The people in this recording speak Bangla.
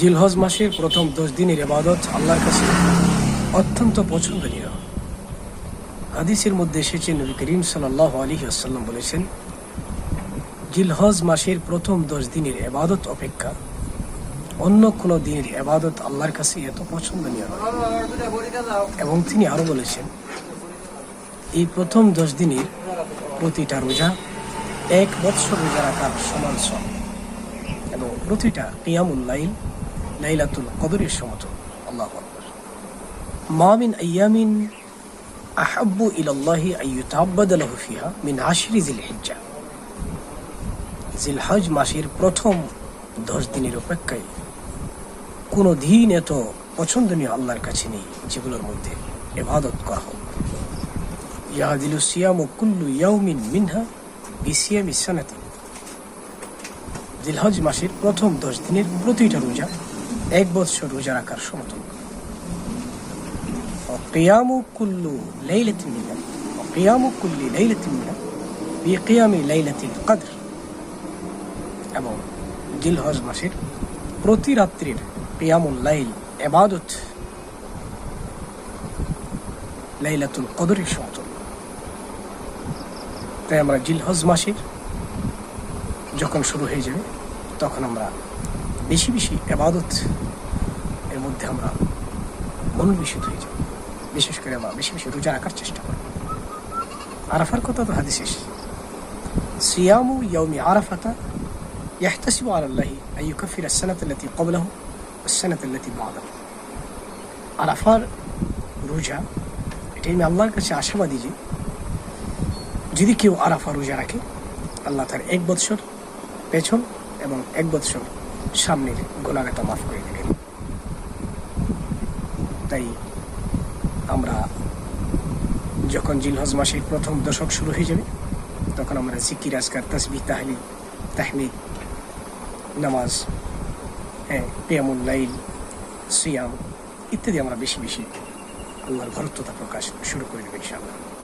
জিলহজ মাসের প্রথম দশ দিনের এবাদত আল্লাহর কাছে অত্যন্ত পছন্দনীয় হাদিসের মধ্যে এসেছে, নবী করিম সাল্লাহ আলী আসাল্লাম বলেছেন, জিলহজ মাসের প্রথম দশ দিনের এবাদত অপেক্ষা, অন্য কোনো দিনের এবাদত আল্লাহর কাছে এত পছন্দনীয় নয়। এবং তিনি আরও বলেছেন, এই প্রথম দশ দিনের প্রতিটা রোজা এক বৎসর রোজা রাখার সমান সম এবং প্রতিটা কিয়ামুল লাইল লাইলাতুল কদরের আল্লাহ আকবার। মা আইয়ামিন আহাব্বু ইলাল্লাহি আইয়ুতাআব্বাদ লাহু ফিহা মিন আশরি মাসের প্রথম দশ দিনের অপেক্ষায় কোনো দিন এত পছন্দনীয় আল্লাহর কাছে নেই যেগুলোর মধ্যে এবাদত করা হোক। ইয়াদিলু সিয়াম কুল্লু ইয়াউমিন মিনহা বিসিয়াম ইসানাতি জিলহজ মাসের প্রথম দশ দিনের প্রতিটা রোজা এক বৎসর রোজা রাখার সমতুল্য অকিয়ামু কুল্লু লাইলাতিন মিলাদ অকিয়ামু কুল্লি লাইলাতিন মিলাদ বিকিয়ামি লাইলাতিল কদর। এবং জিলহজ মাসের প্রতি রাত্রির কিয়ামুল লাইল, এবাদত, লাইলাতুল কদরের সমতুল্য তাই আমরা জিলহজ মাসের যখন শুরু হয়ে যাবে, তখন আমরা বেশি বেশি এবাদত এর মধ্যে আমরা মনোনিষিত হয়ে যাব বিশেষ করে আমরা বেশি বেশি রোজা রাখার চেষ্টা করব আরাফার কথা তো হাদিস এসেছে সিয়ামু ইয়াউমি আরাফাতা يحتسب على الله أن يكفر السنة التي قبله والسنة التي بعده আরাফার রোজা এটা আমি আল্লাহর কাছে আশাবাদী যে যদি কেউ আরাফা রোজা রাখে আল্লাহ তার এক বৎসর পেছন এবং এক বৎসর সামনের গোনাগাতা মাফ করে দিলেন তাই আমরা যখন জিলহজ মাসের প্রথম দশক শুরু হয়ে যাবে, তখন আমরা জিকির, আজকার তসবি তাহলি তাহমিদ, নামাজ হ্যাঁ পেয়ামুল লাইল, সিয়াম ইত্যাদি আমরা বেশি বেশি আল্লাহর ভরত্বতা প্রকাশ শুরু করে দেবো ইনশাআল্লাহ।